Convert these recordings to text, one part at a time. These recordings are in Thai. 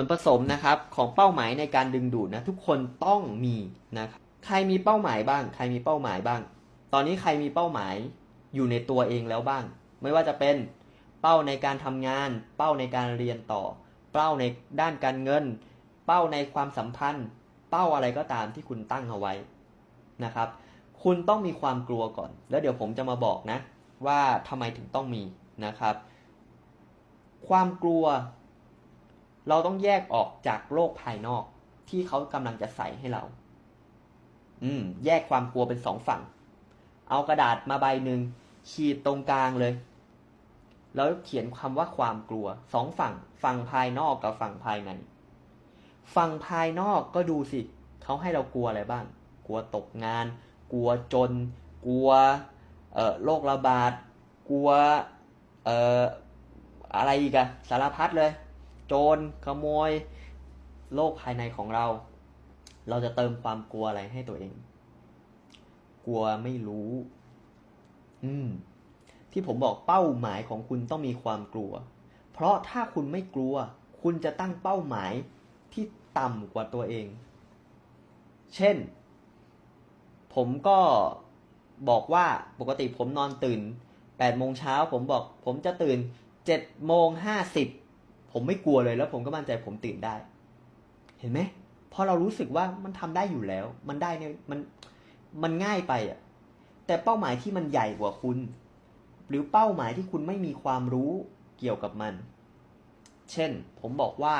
ส่วนผสมนะครับของเป้าหมายในการดึงดูดนะทุกคนต้องมีนะครับใครมีเป้าหมายบ้าง ใครมีเป้าหมายบ้าง ตอนนี้ใครมีเป้าหมายอยู่ในตัวเองแล้วบ้าง ไม่ว่าจะเป็นเป้าในการทำงาน เป้าในการเรียนต่อ เป้าในด้านการเงิน เป้าในความสัมพันธ์ เป้าอะไรก็ตามที่คุณตั้งเอาไว้นะครับ คุณต้องมีความกลัวก่อน แล้วเดี๋ยวผมจะมาบอกนะ ว่าทำไมถึงต้องมีนะครับ ความกลัว เราต้องแยกออกจากโลกภายนอกที่เขากำลังจะใส่ให้เรา อืม แยกความกลัวเป็นสองฝั่ง เอากระดาษมาใบหนึ่งขีดตรงกลางเลย แล้วเขียนคำว่าความกลัวสองฝั่ง ฝั่งภายนอกกับฝั่งภายใน ฝั่งภายนอกก็ดูสิ เขาให้เรากลัวอะไรบ้าง กลัวตกงาน กลัวจน กลัว เอ่อโรคระบาด กลัว เอ่ออะไรอีกอะสารพัดเลย โจรขโมย โลกภายในของเรา เราจะเติมความกลัวอะไรให้ตัวเอง กลัวไม่รู้ อืม ที่ผมบอกเป้าหมายของคุณต้องมีความกลัว เพราะถ้าคุณไม่กลัว คุณจะตั้งเป้าหมายที่ต่ำกว่าตัวเอง เช่น ผมก็บอกว่าปกติผมนอนตื่น8โมงเช้าผมบอก ผมจะตื่น7โมง50 ผมไม่กลัวเลยแล้วผมก็มั่นใจผมตื่นได้ เห็นไหมพราะเรารู้สึกว่ามันทำได้อยู่แล้ว มันได้เนี่ยมันมันง่ายไปอะแต่เป้าหมายที่มันใหญ่กว่าคุณ หรือเป้าหมายที่คุณไม่มีความรู้เกี่ยวกับมัน เช่น ผมบอกว่า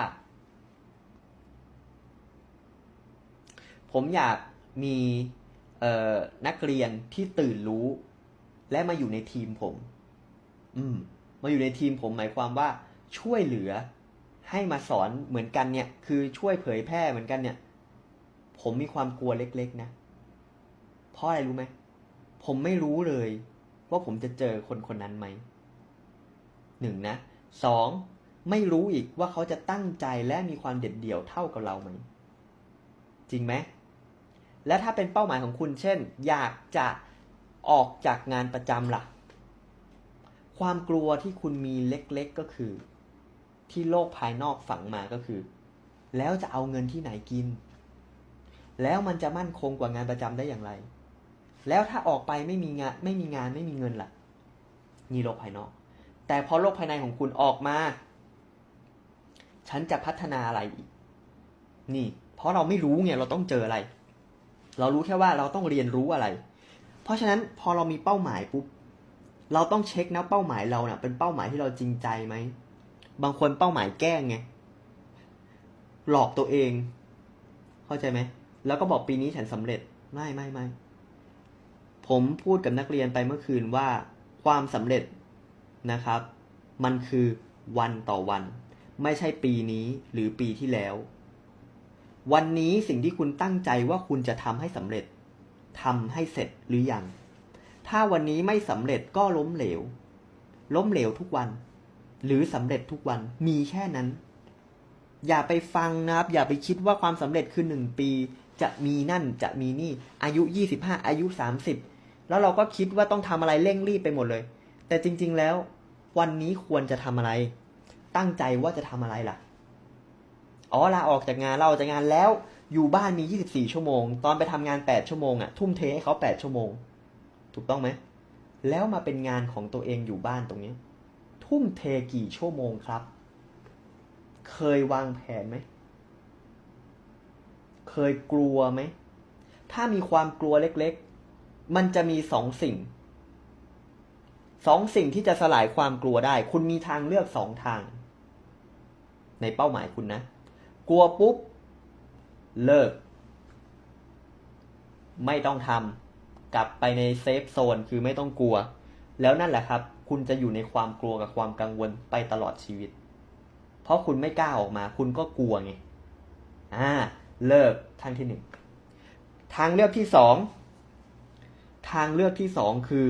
ผมอยากมีนักเรียนที่ตื่นรู้ และมาอยู่ในทีมผม อืม มาอยู่ในทีมผมหมายความว่า ช่วยเหลือให้มาสอนเหมือนกันเนี่ย คือช่วยเผยแพร่เหมือนกันเนี่ย ผมมีความกลัวเล็กๆนะ เพราะอะไรรู้ไหม ผมไม่รู้เลย ว่าผมจะเจอคนคนนั้นไหมหนึ่งนะสองไม่รู้อีกว่าเขาจะตั้งใจและมีความเด็ดเดี่ยวเท่ากับเราไหม จริงไหม และถ้าเป็นเป้าหมายของคุณ เช่น อยากจะออกจากงานประจำล่ะ ความกลัวที่คุณมีเล็กๆก็คือ ที่โลกภายนอกฝังมาก็คือ แล้วจะเอาเงินที่ไหนกิน แล้วมันจะมั่นคงกว่างานประจำได้อย่างไร แล้วถ้าออกไปไม่มีงานไม่มีงานไม่มีเงินล่ะนี่โลกภายนอก แต่พอโลกภายในของคุณออกมา ฉันจะพัฒนาอะไรอีก นี่ เพราะเราไม่รู้ไงเราต้องเจออะไร เรารู้แค่ว่าเราต้องเรียนรู้อะไร เพราะฉะนั้นพอเรามีเป้าหมายปุ๊บเราต้องเช็คนะเป้าหมายเราเนะ่ะเป็นเป้าหมายที่เราจริงใจไหม บางคนเป้าหมายแกล้งไง หลอกตัวเอง เข้าใจไหม แล้วก็บอกปีนี้ฉันสำเร็จ ไม่ไม่ไม่ ผมพูดกับนักเรียนไปเมื่อคืนว่า ความสำเร็จนะครับ มันคือวันต่อวัน ไม่ใช่ปีนี้หรือปีที่แล้ว วันนี้สิ่งที่คุณตั้งใจว่าคุณจะทำให้สำเร็จทำให้เสร็จหรือยัง ถ้าวันนี้ไม่สำเร็จก็ล้มเหลว ล้มเหลวทุกวัน หรือสำเร็จทุกวันมีแค่นั้น อย่าไปฟังนะครับ อย่าไปคิดว่าความสำเร็จคือหนึ่งปี จะมีนั่นจะมีนี่อายุยี่สิบห้าอายุสามสิบแล้วเราก็คิดว่าต้องทำอะไรเร่งรีบไปหมดเลย แต่จริง ๆแล้ว วันนี้ควรจะทำอะไร ตั้งใจว่าจะทำอะไรล่ะอ๋อลาออกจากงานเราออกจากงานแล้ว อยู่บ้านมี 24 ชั่วโมง ตอนไปทำงาน 8 ชั่วโมงอะ่ะทุ่มเทให้เขา 8 ชั่วโมง ถูกต้องไหมแล้วมาเป็นงานของตัวเองอยู่บ้านตรงนี้ ทุ่มเทกี่ชั่วโมงครับ เคยวางแผนไหม เคยกลัวไหม ถ้ามีความกลัวเล็กๆ มันจะมีสองสิ่ง สองสิ่งที่จะสลายความกลัวได้ คุณมีทางเลือกสองทาง ในเป้าหมายคุณนะ กลัวปุ๊บ เลิก ไม่ต้องทำกลับไปในเซฟโซนคือไม่ต้องกลัว แล้วนั่นแหละครับ คุณจะอยู่ในความกลัวกับความกังวลไปตลอดชีวิต เพราะคุณไม่กล้าออกมา คุณก็กลัวไง อ่า เลิกทางที่หนึ่ง ทางเลือกที่สอง ทางเลือกที่สองคือ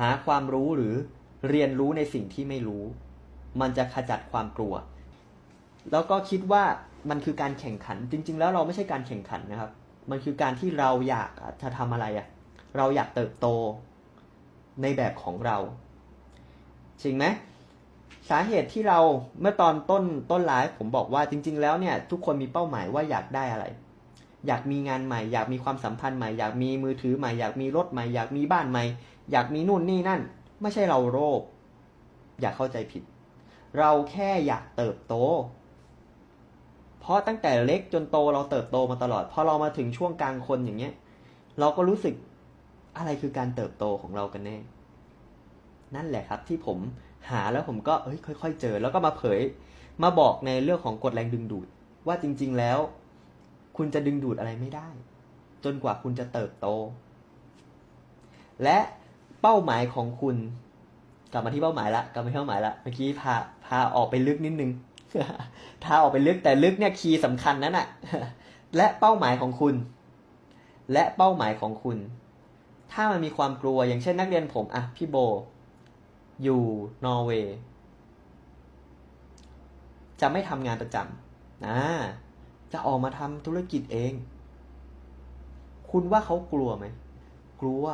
หาความรู้หรือเรียนรู้ในสิ่งที่ไม่รู้ มันจะขจัดความกลัว แล้วก็คิดว่ามันคือการแข่งขัน จริง ๆ แล้วเราไม่ใช่การแข่งขันนะครับ มันคือการที่เราอยากจะทำอะไรอะเราอยากเติบโต ในแบบของเรา จริงไหมสาเหตุที่เราเมื่อตอนต้นต้นไลฟ์ผมบอกว่าจริง ๆ แล้วเนี่ย ทุกคนมีเป้าหมายว่าอยากได้อะไร อยากมีงานใหม่ อยากมีความสัมพันธ์ใหม่ อยากมีมือถือใหม่ อยากมีรถใหม่ อยากมีบ้านใหม่ อยากมีนู่นนี่นั่น ไม่ใช่เราโรค อย่าเข้าใจผิด เราแค่อยากเติบโต เพราะตั้งแต่เล็กจนโตเราเติบโตมาตลอด พอเรามาถึงช่วงกลางคนอย่างเงี้ย เราก็รู้สึก อะไรคือการเติบโตของเรากันแน่ นั่นแหละครับที่ผมหาแล้วผมก็เอ้ยค่อย ๆ เจอ แล้วก็มาเผยมาบอกในเรื่องของกฎแรงดึงดูด ว่าจริง ๆแล้ว คุณจะดึงดูดอะไรไม่ได้ จนกว่าคุณจะเติบโต และเป้าหมายของคุณกลับมาที่เป้าหมายละกลับมาที่เป้าหมายละเมื่อกี้พาพาออกไปลึกนิดนึงพาออกไปลึกแต่ลึกเนี่ยคีย์สำคัญนั้นอะและเป้าหมายของคุณ และเป้าหมายของคุณ ถ้ามันมีความกลัวอย่างเช่นนักเรียนผมอะพี่โบ อยู่นอร์เวย์จะไม่ทำงานประจำนะจะออกมาทำธุรกิจเอง คุณว่าเขากลัวไหม กลัว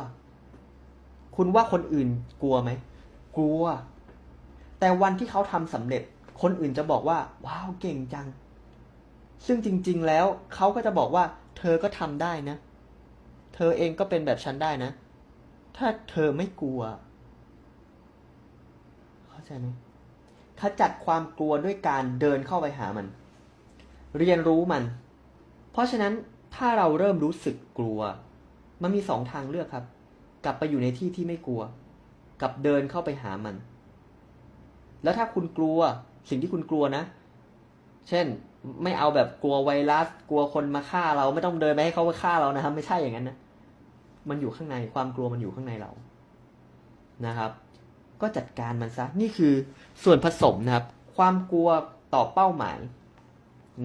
คุณว่าคนอื่นกลัวไหม กลัว แต่วันที่เขาทำสำเร็จ คนอื่นจะบอกว่า ว้าวเก่งจัง ซึ่งจริง ๆ แล้วเขาก็จะบอกว่า เธอก็ทำได้นะ เธอเองก็เป็นแบบฉันได้นะ ถ้าเธอไม่กลัว เข้าใจไหมขจัดความกลัวด้วยการเดินเข้าไปหามัน เรียนรู้มัน เพราะฉะนั้นถ้าเราเริ่มรู้สึกกลัว มันมีสองทางเลือกครับ กลับไปอยู่ในที่ที่ไม่กลัว กับเดินเข้าไปหามัน แล้วถ้าคุณกลัวสิ่งที่คุณกลัวนะ เช่น ไม่เอาแบบกลัวไวรัส กลัวคนมาฆ่าเราไม่ต้องเดินไปให้เขามาฆ่าเรานะครับ ไม่ใช่อย่างนั้นนะ มันอยู่ข้างในความกลัวมันอยู่ข้างในเรานะครับ ก็จัดการมันซะนี่คือส่วนผสมนะครับ ความกลัวต่อเป้าหมาย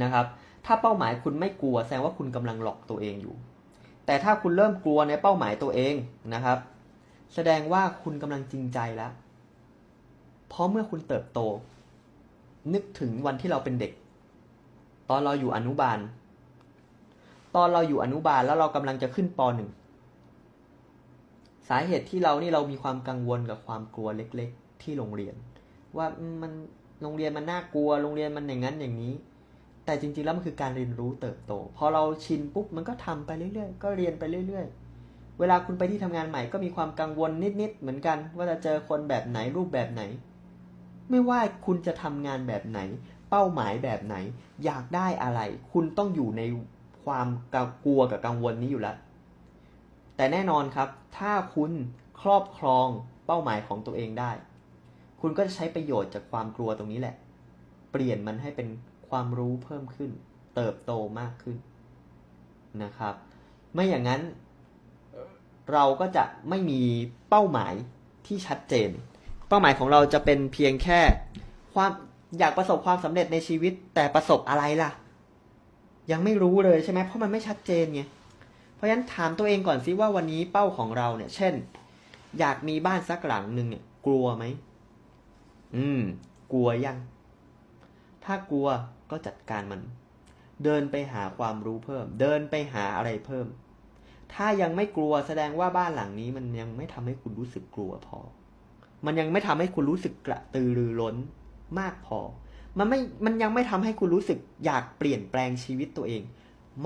นะครับ ถ้าเป้าหมายคุณไม่กลัวแสดงว่าคุณกำลังหลอกตัวเองอยู่ แต่ถ้าคุณเริ่มกลัวในเป้าหมายตัวเองนะครับ แสดงว่าคุณกำลังจริงใจแล้วเพราะเมื่อคุณเติบโต นึกถึงวันที่เราเป็นเด็ก ตอนเราอยู่อนุบาล ตอนเราอยู่อนุบาลแล้วเรากำลังจะขึ้นปหนึ่ง สาเหตุที่เรานี่เรามีความกังวลกับความกลัวเล็ก ๆ ที่โรงเรียน ว่ามมันโรงเรียนมันน่ากลัว โรงเรียนมันอย่างนั้นอย่างนี้ แต่จริงๆแล้วมันคือการเรียนรู้เติบโต พอเราชินปุ๊บมันก็ทำไปเรื่อยๆ ก็เรียนไปเรื่อย ๆ เวลาคุณไปที่ทำงานใหม่ก็มีความกังวลนิดๆ เหมือนกัน ว่าจะเจอคนแบบไหนรูปแบบไหน ไม่ว่าคุณจะทำงานแบบไหน เป้าหมายแบบไหน อยากได้อะไร คุณต้องอยู่ในความกลัวกับกังวลนี้อยู่แล้ว แต่แน่นอนครับ ถ้าคุณครอบครองเป้าหมายของตัวเองได้ คุณก็จะใช้ประโยชน์จากความกลัวตรงนี้แหละ เปลี่ยนมันให้เป็นความรู้เพิ่มขึ้น เติบโตมากขึ้นนะครับ ไม่อย่างนั้นเราก็จะไม่มีเป้าหมายที่ชัดเจน เป้าหมายของเราจะเป็นเพียงแค่ความอยากประสบความสำเร็จในชีวิตแต่ประสบอะไรล่ะ ยังไม่รู้เลยใช่ไหมเพราะมันไม่ชัดเจนไง เพราะฉะนั้นถามตัวเองก่อนสิว่าวันนี้เป้าของเราเนี่ย เช่น อยากมีบ้านสักหลังหนึ่งเนี่ย กลัวไหม อืม กลัวยัง ถ้ากลัวก็จัดการมัน เดินไปหาความรู้เพิ่ม เดินไปหาอะไรเพิ่ม ถ้ายังไม่กลัวแสดงว่าบ้านหลังนี้ มันยังไม่ทำให้คุณรู้สึกกลัวพอ มันยังไม่ทำให้คุณรู้สึกกระตือรือร้นมากพอ มันไม่ มันยังไม่ทำให้คุณรู้สึกอยากเปลี่ยนแปลงชีวิตตัวเอง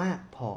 มากพอ